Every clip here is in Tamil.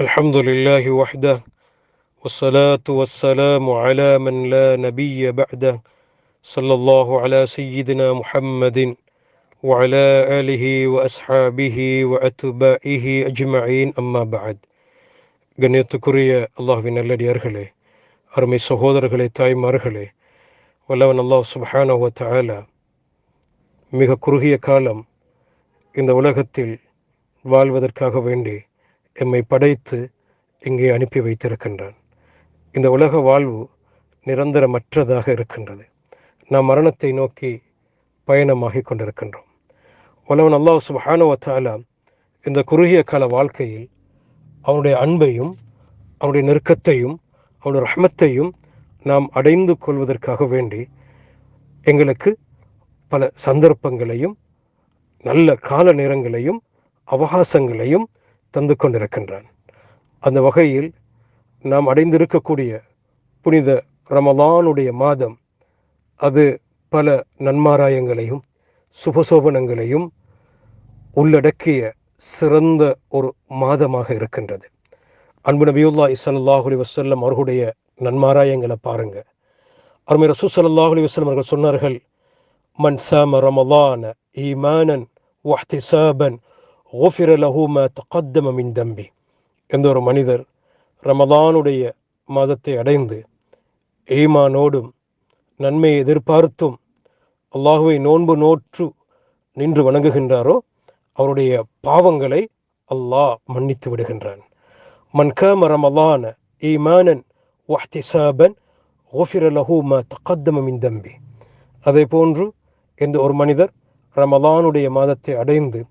الحمد لله وحده والصلاة والسلام على من لا نبي بعده صلى الله على سيدنا محمد وعلى آله وأصحابه وأتباعه أجمعين أما بعد கண்ணியத்துக்குரிய அல்லாஹ்வின் நல்லடியார்களே அருமை சகோதரர்களே தாய்மார்களே வல்லவன் அல்லாஹ் சுப்ஹானஹு வ தஆலா மிக குறுகிய காலம் இந்த உலகத்தில் வாழ்வதற்காக வேண்டி எம்மை படைத்து இங்கே அனுப்பி வைத்திருக்கின்றான். இந்த உலக வாழ்வு நிரந்தரமற்றதாக இருக்கின்றது. நாம் மரணத்தை நோக்கி பயணமாகி கொண்டிருக்கின்றோம். வல்லவன் அல்லாஹ் சுப்ஹானஹு இந்த குறுகிய கால வாழ்க்கையில் அவனுடைய அன்பையும் அவனுடைய நெருக்கத்தையும் அவனுடைய ரஹமத்தையும் நாம் அடைந்து கொள்வதற்காக வேண்டி எங்களுக்கு பல சந்தர்ப்பங்களையும் நல்ல கால நேரங்களையும் அவகாசங்களையும் தந்து கொண்டிருக்கின்றான் அந்த வகையில் நாம் அடைந்திருக்கக்கூடிய புனித ரமலானுடைய மாதம் அது பல நன்மாராயங்களையும் சுபசோபனங்களையும் உள்ளடக்கிய சிறந்த ஒரு மாதமாக இருக்கின்றது. அன்பு நபியுல்லா இசல்லாஹுலி வசல்லம் அவர்களுடைய நன்மாராயங்களை பாருங்க. அருமை ரசூ சல்லாஹுலி அலைஹி அவர்கள் சொன்னார்கள் மன் சம ரமலான ஈமானன் வஹ்திசாபன் ஓஃபிர லஹூம தக்கத்தம மின் தம்பி எந்த ஒரு மனிதர் ரமதானுடைய மாதத்தை அடைந்து எய்மானோடும் நன்மையை எதிர்பார்த்தும் அல்லாஹுவை நோன்பு நோற்று நின்று வணங்குகின்றாரோ அவருடைய பாவங்களை அல்லாஹ் மன்னித்து விடுகின்றான். மன்கம ரமலான ஈமானன் வஹ்திசாபன் ஓஃபிர லஹூமா தக்கத்தம மின் தம்பி. அதே போன்று எந்த ஒரு மனிதர் ரமலானுடைய மாதத்தை அடைந்து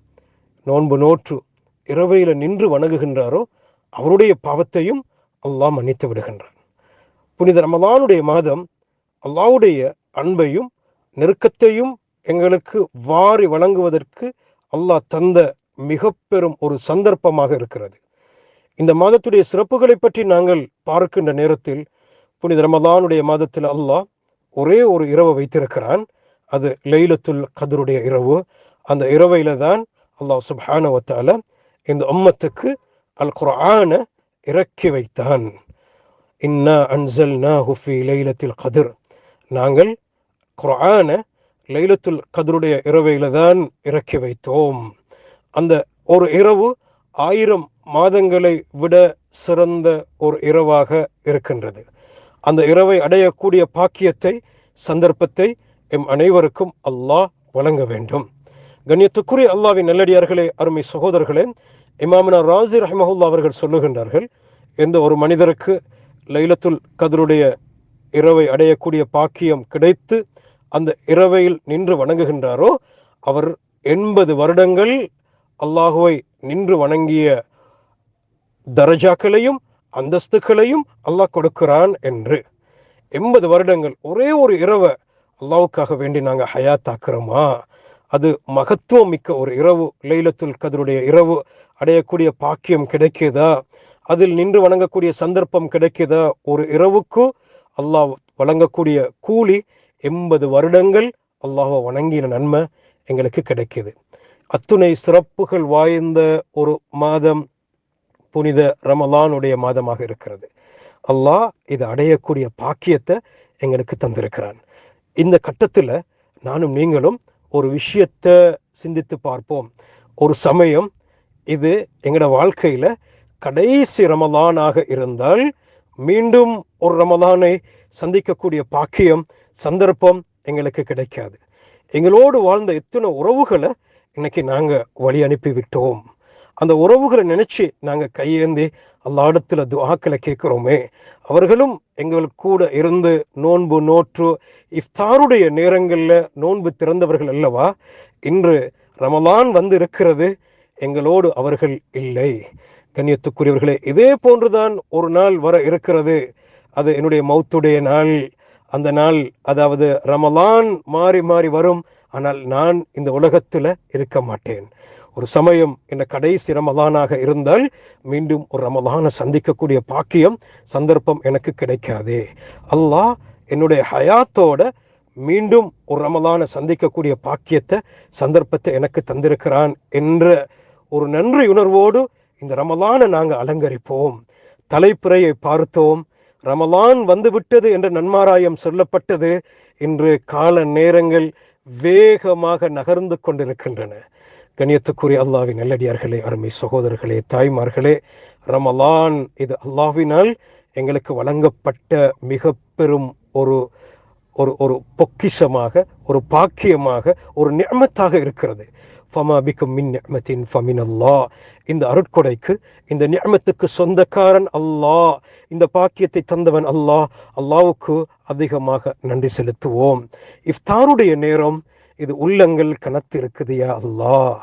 நோன்பு நோற்று இரவையில் நின்று வணங்குகின்றாரோ அவருடைய பாவத்தையும் அல்லாஹ் மன்னித்து விடுகின்றான். புனித ரமதானுடைய மாதம் அல்லாஹ்வுடைய அன்பையும் நெருக்கத்தையும் எங்களுக்கு வாரி வழங்குவதற்கு அல்லாஹ் தந்த மிக பெரும் ஒரு சந்தர்ப்பமாக இருக்கிறது. இந்த மாதத்துடைய சிறப்புகளை பற்றி நாங்கள் பார்க்கின்ற நேரத்தில் புனித ரமதானுடைய மாதத்தில் அல்லாஹ் ஒரே ஒரு இரவை வைத்திருக்கிறான். அது லைலத்துல் கதருடைய இரவு. அந்த இரவையில தான் அல்லாஹ் சுப்ஹான வத்தால இந்த உம்மத்துக்கு அல் குரான இறக்கி வைத்தான் இன்னா அன்சல் ஃபீ லைலத்தில் கதிர் நாங்கள் குரான லைலத்துல் கதருடைய இரவையில தான் இறக்கி வைத்தோம் அந்த ஒரு இரவு ஆயிரம் மாதங்களை விட சிறந்த ஒரு இரவாக இருக்கின்றது அந்த இரவை அடையக்கூடிய பாக்கியத்தை சந்தர்ப்பத்தை எம் அனைவருக்கும் அல்லாஹ் வழங்க வேண்டும் கண்ணியத்துக்குரிய அல்லாவின் நல்லடியார்களே அருமை சகோதரர்களே இமாமனா ராசி ரஹ்மஹுல்லா அவர்கள் சொல்லுகின்றார்கள் எந்த ஒரு மனிதருக்கு லைலத்துல் கதருடைய இரவை அடையக்கூடிய பாக்கியம் கிடைத்து அந்த இரவையில் நின்று வணங்குகின்றாரோ அவர் எண்பது வருடங்கள் அல்லாஹுவை நின்று வணங்கிய தரஜாக்களையும் அந்தஸ்துக்களையும் அல்லாஹ் கொடுக்கிறான் என்று. எண்பது வருடங்கள் ஒரே ஒரு இரவை அல்லாவுக்காக வேண்டி நாங்கள் ஹயாத்தாக்குறோமா அது மகத்துவம் மிக்க ஒரு இரவு லைலத்துல் கதருடைய இரவு அடையக்கூடிய பாக்கியம் கிடைக்குதா? அதில் நின்று வணங்கக்கூடிய சந்தர்ப்பம் கிடைக்குதா? ஒரு இரவுக்கு அல்லாஹ் வழங்கக்கூடிய கூலி எண்பது வருடங்கள் அல்லாஹை வணங்கின நன்மை எங்களுக்கு கிடைக்கிது. அத்துணை சிறப்புகள் வாய்ந்த ஒரு மாதம் புனித ரமலானுடைய மாதமாக இருக்கிறது. அல்லாஹ் இதை அடையக்கூடிய பாக்கியத்தை எங்களுக்கு தந்திருக்கிறான். இந்த கட்டத்தில் நானும் நீங்களும் ஒரு விஷயத்தை சிந்தித்து பார்ப்போம். ஒரு சமயம் இது எங்களோட வாழ்க்கையில் கடைசி ரமதானாக இருந்தால் மீண்டும் ஒரு ரமதானை சந்திக்கக்கூடிய பாக்கியம் சந்தர்ப்பம் எங்களுக்கு கிடைக்காது. எங்களோடு வாழ்ந்த எத்தனை உறவுகளை இன்னைக்கு நாங்கள் வழி அனுப்பி விட்டோம் அந்த உறவுகளை நினைச்சு நாங்கள் கையேந்தி எல்லா இடத்துல துவாக்களை கேட்குறோமே. அவர்களும் எங்களுக்கு கூட இருந்து நோன்பு நோற்று இஃப்தாருடைய நேரங்களில் நோன்பு திறந்தவர்கள் அல்லவா? இன்று ரமலான் வந்து இருக்கிறது எங்களோடு அவர்கள் இல்லை. கண்ணியத்துக்குரியவர்களே இதே போன்றுதான் ஒரு நாள் வர இருக்கிறது. அது என்னுடைய மௌத்துடைய நாள். அந்த நாள் அதாவது ரமலான் மாறி மாறி வரும். ஆனால் நான் இந்த உலகத்தில் இருக்க மாட்டேன். ஒரு சமயம் என்ன கடைசி ரமலானாக இருந்தால் மீண்டும் ஒரு ரமதானை சந்திக்கக்கூடிய பாக்கியம் சந்தர்ப்பம் எனக்கு கிடைக்காது. அல்லாஹ் என்னுடைய ஹயாத்தோட மீண்டும் ஒரு ரமதானை சந்திக்கக்கூடிய பாக்கியத்தை சந்தர்ப்பத்தை எனக்கு தந்திருக்கிறான் என்ற ஒரு நன்றி உணர்வோடு இந்த ரமலானை நாங்கள் அலங்கரிப்போம். தலைப்புறையை பார்த்தோம். ரமலான் வந்துவிட்டது என்ற நன்மாராயம் சொல்லப்பட்டது. இன்று கால நேரங்கள் வேகமாக நகர்ந்து கொண்டிருக்கின்றன. கண்ணியத்துக்குரிய அல்லாவின் நல்லடியார்களே அருமை சகோதரர்களே தாய்மார்களே ரமலான் இது அல்லாவினால் எங்களுக்கு வழங்கப்பட்ட மிக பெரும் ஒரு ஒரு ஒரு பொக்கிஷமாக ஒரு பாக்கியமாக ஒரு நியமத்தாக இருக்கிறது. ஃபமா பிக்கும் மின் நியமத்தின் ஃபமின் அல்லாஹ் இந்த அருட்கொடைக்கு இந்த நியமத்துக்கு சொந்தக்காரன் அல்லாஹ் இந்த பாக்கியத்தை தந்தவன் அல்லாஹ் அல்லாவுக்கு அதிகமாக நன்றி செலுத்துவோம். இஃப்தாருடைய நேரம் இது உள்ளங்கள் கனத்திருக்குதியா அல்லா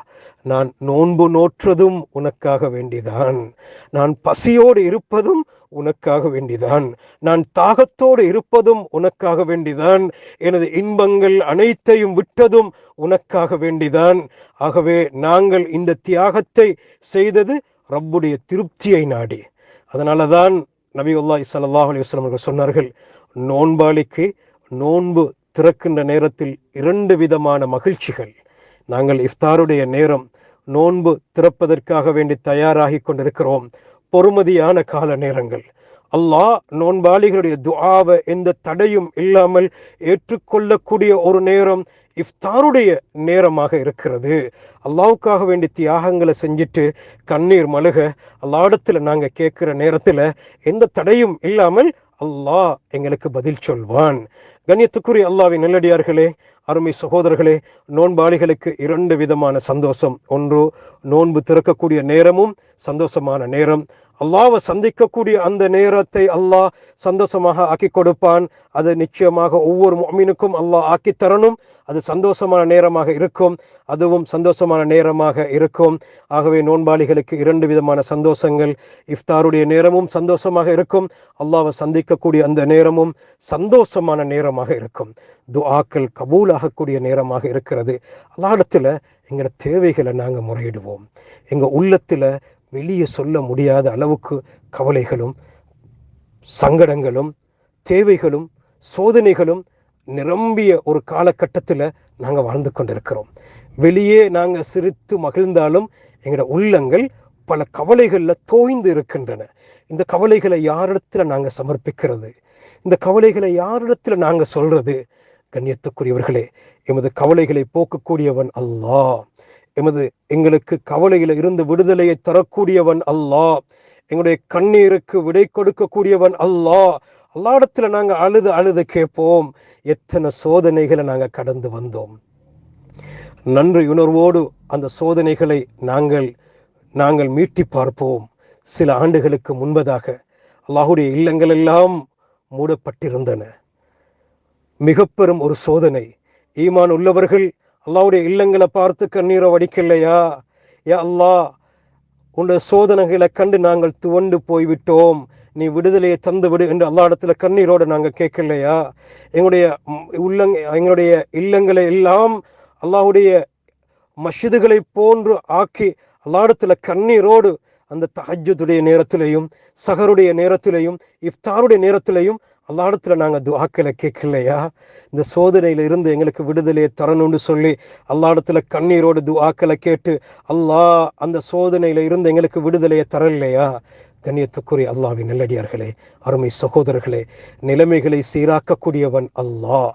நான் நோன்பு நோற்றதும் உனக்காக வேண்டிதான். நான் பசியோடு இருப்பதும் உனக்காக வேண்டிதான். நான் தாகத்தோடு இருப்பதும் உனக்காக வேண்டிதான். எனது இன்பங்கள் அனைத்தையும் விட்டதும் உனக்காக வேண்டிதான். ஆகவே நாங்கள் இந்த தியாகத்தை செய்தது ரப்புடைய திருப்தியை நாடி. அதனால தான் நபி உல்லாஹ் சல்லாஹ் அலி அவர்கள் சொன்னார்கள் நோன்பாளிக்கு நோன்பு திறக்கின்ற நேரத்தில் இரண்டு விதமான மகிழ்ச்சிகள். நாங்கள் இஃப்தாருடைய நேரம் நோன்பு திறப்பதற்காக வேண்டி தயாராகி கொண்டிருக்கிறோம். பொறுமதியான கால நேரங்கள். அல்லாஹ் நோன்பாளிகளுடைய துஆவை எந்த தடையும் இல்லாமல் ஏற்றுக்கொள்ளக்கூடிய ஒரு நேரம் இஃப்தாருடைய நேரமாக இருக்கிறது. அல்லாவுக்காக வேண்டி தியாகங்களை செஞ்சுட்டு கண்ணீர் மழுக அல்லாடத்தில் நாங்கள் கேட்குற நேரத்தில் எந்த தடையும் இல்லாமல் அல்லாஹ் எங்களுக்கு பதில் சொல்வான். கண்ணியத்துக்குரிய அல்லாவின் நல்லடியார்களே அருமை சகோதரர்களே நோன்பாளிகளுக்கு இரண்டு விதமான சந்தோஷம். ஒன்று நோன்பு திறக்கக்கூடிய நேரமும் சந்தோஷமான நேரம். அல்லாவை சந்திக்கக்கூடிய அந்த நேரத்தை அல்லாஹ் சந்தோஷமாக ஆக்கி கொடுப்பான். அது நிச்சயமாக ஒவ்வொரு மீனுக்கும் அல்லாஹ் ஆக்கி தரணும். அது சந்தோஷமான நேரமாக இருக்கும். அதுவும் சந்தோஷமான நேரமாக இருக்கும். ஆகவே நோன்பாளிகளுக்கு இரண்டு விதமான சந்தோஷங்கள். இஃப்தாருடைய நேரமும் சந்தோஷமாக இருக்கும். அல்லாவை சந்திக்கக்கூடிய அந்த நேரமும் சந்தோஷமான நேரமாக இருக்கும். துஆக்கள் கபூலாகக்கூடிய நேரமாக இருக்கிறது. அல்லாடத்தில் எங்களோட தேவைகளை நாங்கள் முறையிடுவோம். எங்கள் உள்ளத்தில் வெளியே சொல்ல முடியாத அளவுக்கு கவலைகளும் சங்கடங்களும் தேவைகளும் சோதனைகளும் நிரம்பிய ஒரு காலகட்டத்தில் நாங்கள் வாழ்ந்து கொண்டிருக்கிறோம். வெளியே நாங்கள் சிரித்து மகிழ்ந்தாலும் எங்களோட உள்ளங்கள் பல கவலைகளில் தோய்ந்து இருக்கின்றன. இந்த கவலைகளை யாரிடத்தில் நாங்கள் சமர்ப்பிக்கிறது? இந்த கவலைகளை யாரிடத்தில் நாங்கள் சொல்றது? கண்ணியத்துக்குரியவர்களே எமது கவலைகளை போக்கக்கூடியவன் அல்லாஹ். எமது எங்களுக்கு கவலையில இருந்து விடுதலையை தரக்கூடியவன் அல்லாஹ் எங்களுடைய கண்ணீருக்கு விடை கொடுக்கக்கூடியவன் அல்லாஹ் அல்லாடத்துல நாங்க அழுது அழுது கேட்போம். எத்தனை சோதனைகளை நாங்க கடந்து வந்தோம். நன்றி உணர்வோடு அந்த சோதனைகளை நாங்கள் நாங்கள் மீட்டி பார்ப்போம். சில ஆண்டுகளுக்கு முன்பதாக அல்லாஹுடைய இல்லங்கள் எல்லாம் மூடப்பட்டிருந்தன. மிக பெரும் ஒரு சோதனை. ஈமான் உள்ளவர்கள் அல்லாவுடைய இல்லங்களை பார்த்து கண்ணீரை வடிக்கலையா? ஏ அல்லாஹ் உன்னுடைய சோதனைகளை கண்டு நாங்கள் துவண்டு போய்விட்டோம். நீ விடுதலையை தந்து விடு என்று அல்லா இடத்துல கண்ணீரோடு நாங்கள் கேட்கலையா? எங்களுடைய உள்ளங் எங்களுடைய இல்லங்களை எல்லாம் அல்லாஹுடைய மஷிதுகளை போன்று ஆக்கி அல்லாடத்துல கண்ணீரோடு அந்த தஹஜுடைய நேரத்திலையும் சஹருடைய நேரத்திலையும் இஃப்தாருடைய நேரத்திலையும் அல்லாடத்துல நாங்கள் துவாக்களை கேட்கலையா? இந்த சோதனையில இருந்து எங்களுக்கு விடுதலையை தரணும்னு சொல்லி அல்லாடத்துல கண்ணீரோடு துவாக்களை கேட்டு அல்லாஹ் அந்த சோதனையில இருந்து எங்களுக்கு விடுதலையை தரலையா? கண்ணியத்துக்குரிய அல்லாவின் நல்லடியார்களே அருமை சகோதரர்களே நிலைமைகளை சீராக்கக்கூடியவன் அல்லாஹ்.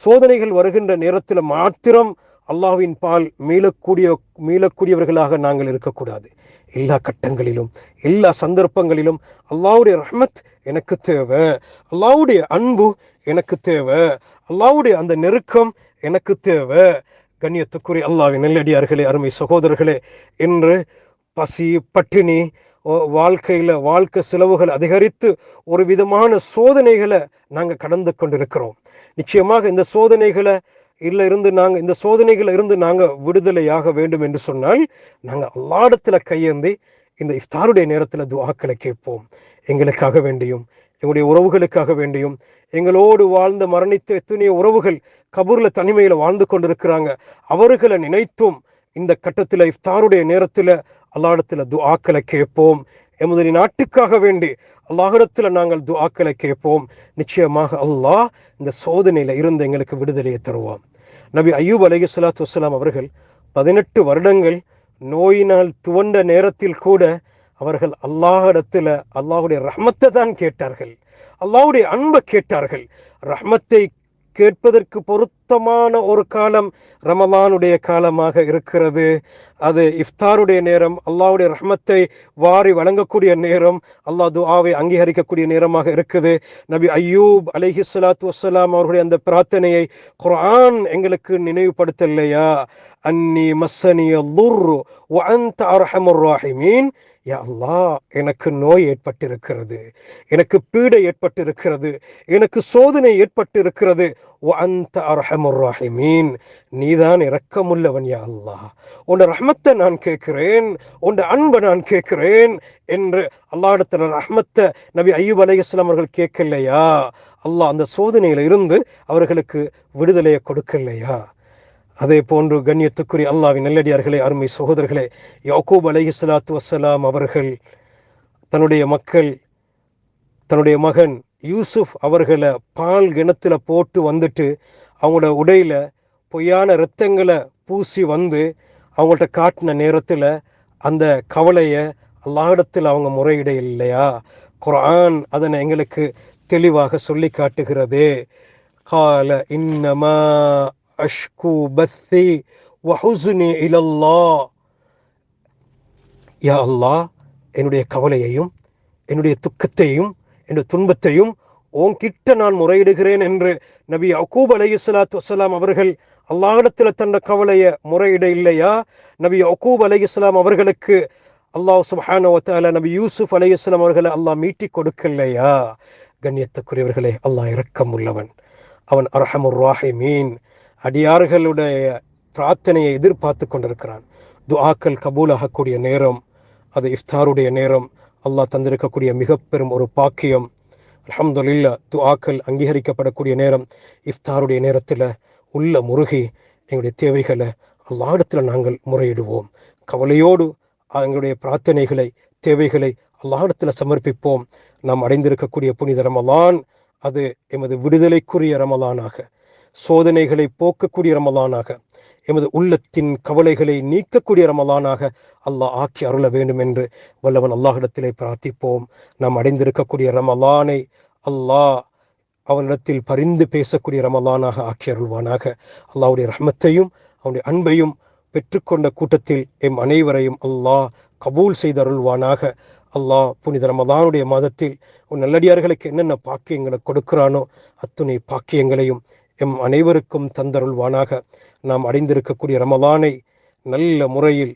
சோதனைகள் வருகின்ற நேரத்தில் மாத்திரம் அல்லாவின் பால் மீளக்கூடிய மீளக்கூடியவர்களாக நாங்கள் இருக்கக்கூடாது. எல்லா கட்டங்களிலும் எல்லா சந்தர்ப்பங்களிலும் அல்லாவுடைய ரஹ்மத் எனக்கு தேவை. அல்லாவுடைய அன்பு எனக்கு தேவை. அல்லாவுடைய அந்த நெருக்கம் எனக்கு தேவை. கண்ணியத்துக்குரிய அல்லாவின் நெல்லடியார்களே அருமை சகோதரர்களே என்று பசி பட்டினி வாழ்க்கையில் வாழ்க்கை செலவுகள் அதிகரித்து ஒரு விதமான சோதனைகளை நாங்கள் கடந்து கொண்டிருக்கிறோம். நிச்சயமாக இந்த சோதனைகளை இல்லை இருந்து நாங்கள் இந்த சோதனைகள் இருந்து நாங்கள் விடுதலையாக வேண்டும் என்று சொன்னால் நாங்கள் அல்லாடத்தில் கையேந்தி இந்த இஃப்தாருடைய நேரத்தில் துவாக்களை கேட்போம். எங்களுக்காக வேண்டியும் எங்களுடைய உறவுகளுக்காக வேண்டியும் எங்களோடு வாழ்ந்த மரணித்த எத்தனையோ உறவுகள் கபூரில் தனிமையில் வாழ்ந்து கொண்டிருக்கிறாங்க. அவர்களை நினைத்தும் இந்த கட்டத்தில் இஃப்தாருடைய நேரத்தில் அல்லாடத்தில் துஆக்களை கேட்போம். எமது நாட்டுக்காக வேண்டி அல்லாஹிடத்தில் நாங்கள் துவாக்களை கேட்போம். நிச்சயமாக அல்லாஹ் இந்த சோதனையில் இருந்து எங்களுக்கு விடுதலையை தருவோம் நபி அய்யூப் அலஹி சலாத்து வலாம் அவர்கள் பதினெட்டு வருடங்கள் நோயினால் துவண்ட நேரத்தில் கூட அவர்கள் அல்லாஹிடத்தில் அல்லாஹுடைய ரஹ்மத்தை தான் கேட்டார்கள். அல்லாஹுடைய அன்பை கேட்டார்கள். ரஹ்மத்தை கேட்பதற்கு சுத்தமான ஒரு காலம் ரமலானுடைய காலமாக இருக்கிறது. அது இஃப்தாருடைய நேரம் அல்லாவுடைய ரஹமத்தை வாரி வழங்கக்கூடிய நேரம் அல்லாஹ் துஆவை அங்கீகரிக்கக்கூடிய நேரமாக இருக்குது. நபி ஐயூப் அலைஹி சலாத்து வசலாம் அவர்களுடைய அந்த பிரார்த்தனையை குரான் எங்களுக்கு நினைவுபடுத்தலையா? அன்னி மஸ்ஸனிய லுர்ரு வ அன்த ராஹிமீன். யா அல்லாஹ் எனக்கு நோய் ஏற்பட்டிருக்கிறது. எனக்கு பீடை ஏற்பட்டிருக்கிறது. எனக்கு சோதனை ஏற்பட்டிருக்கிறது. அந்த அன்த ராஹிமீன் நீதான் இரக்கமுள்ளவன் யா அல்லாஹ். உன் ரஹ்மத்தை நான் கேட்கிறேன். உன் அன்பை நான் கேட்கிறேன் என்று அல்லாஹிடத்தில் ரஹ்மத்தை நபி ஐயூப் அலைஹிஸ்ஸலாம் அவர்கள் கேட்கலையா? அல்லாஹ் அந்த சோதனையில் இருந்து அவர்களுக்கு விடுதலையை கொடுக்கலையா? அதே போன்று கண்ணியத்துக்குரிய அல்லாவின் நல்லடியார்களே அருமை சகோதரர்களே யாக்கூப் அலைஹி வசலாம் அவர்கள் தன்னுடைய மக்கள் தன்னுடைய மகன் யூசுப் அவர்களை பால் கிணத்துல போட்டு வந்துட்டு அவங்களோட உடையில பொய்யான இரத்தங்களை பூசி வந்து அவங்கள்ட்ட காட்டின நேரத்தில் அந்த கவலையை அல்லாடத்தில் அவங்க முறையிட இல்லையா குரான் அதனை எங்களுக்கு தெளிவாக சொல்லி காட்டுகிறதே. கால இன்னமா அஷ்கு பத்தி வஹுசுனி இலல்லா. யா அல்லாஹ் என்னுடைய கவலையையும் என்னுடைய துக்கத்தையும் என்ற துன்பத்தையும் உன்கிட்ட நான் முறையிடுகிறேன் என்று நபி அக்கூப் அலையுஸ்லாத்து வசலாம் அவர்கள் அல்லாஹிடத்தில் தந்த கவலையை முறையிட இல்லையா? நபி அக்கூப் அலையுஸ்லாம் அவர்களுக்கு அல்லாஹ் சுஹானவத்தால நபி யூசுப் அலையுஸ்லாம் அவர்களை அல்லாஹ் மீட்டி கொடுக்கலையா? கண்ணியத்துக்குரியவர்களே அல்லாஹ் இரக்கம் உள்ளவன் அவன் அர்ஹமுர் ராஹிமீன். அடியார்களுடைய பிரார்த்தனையை எதிர்பார்த்து கொண்டிருக்கிறான். துஆக்கள் கபூலாகக்கூடிய நேரம் அது இஃப்தாருடைய நேரம் அல்லாஹ் தந்திருக்கக்கூடிய மிக பெரும் ஒரு பாக்கியம். அல்ஹம்துலில்லா துஆக்கள் அங்கீகரிக்கப்படக்கூடிய நேரம் இஃப்தாருடைய நேரத்தில் உள்ள முருகி எங்களுடைய தேவைகளை அல்லாடத்தில் நாங்கள் முறையிடுவோம். கவலையோடு எங்களுடைய பிரார்த்தனைகளை தேவைகளை அல்லாடத்தில் சமர்ப்பிப்போம். நாம் அடைந்திருக்கக்கூடிய புனித ரமலான் அது எமது விடுதலைக்குரிய ரமலானாக சோதனைகளை போக்கக்கூடிய ரமலானாக எமது உள்ளத்தின் கவலைகளை நீக்கக்கூடிய ரமலானாக அல்லாஹ் ஆக்கி அருள வேண்டும் என்று வல்லவன் அல்லாஹிடத்திலே பிரார்த்திப்போம். நாம் அடைந்திருக்கக்கூடிய ரமலானை அல்லாஹ் அவனிடத்தில் பரிந்து பேசக்கூடிய ரமலானாக ஆக்கி அருள்வானாக. அல்லாவுடைய ரஹமத்தையும் அவனுடைய அன்பையும் பெற்றுக்கொண்ட கூட்டத்தில் எம் அனைவரையும் அல்லாஹ் கபூல் செய்த அருள்வானாக. அல்லாஹ் புனித ரமதானுடைய மாதத்தில் உன் நல்லடியார்களுக்கு என்னென்ன பாக்கியங்களை கொடுக்கிறானோ அத்துணை பாக்கியங்களையும் எம் அனைவருக்கும் தந்தருள்வானாக. நாம் அடைந்திருக்கக்கூடிய ரமலானை நல்ல முறையில்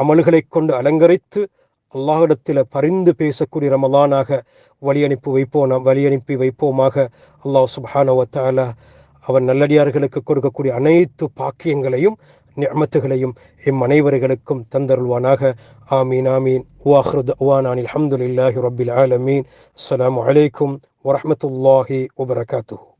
அமல்களை கொண்டு அலங்கரித்து அல்லாஹிடத்தில் பரிந்து பேசக்கூடிய ரமலானாக வழி அனுப்பி வைப்போம் நாம் வழி அனுப்பி வைப்போமாக. அல்லாஹ் சுபானவத்தால அவர் அவன் நல்லடியார்களுக்கு கொடுக்கக்கூடிய அனைத்து பாக்கியங்களையும் நியமத்துகளையும் எம் அனைவர்களுக்கும் தந்தருள்வானாக. ஆமீன் ஆமீன். வாஹ்ருத் தவானான் அல்ஹம்துலில்லாஹி ரபில் ஆலமீன். அஸ்லாம் அலைக்கும் வரமத்துல்லாஹி வபரகாத்துஹு.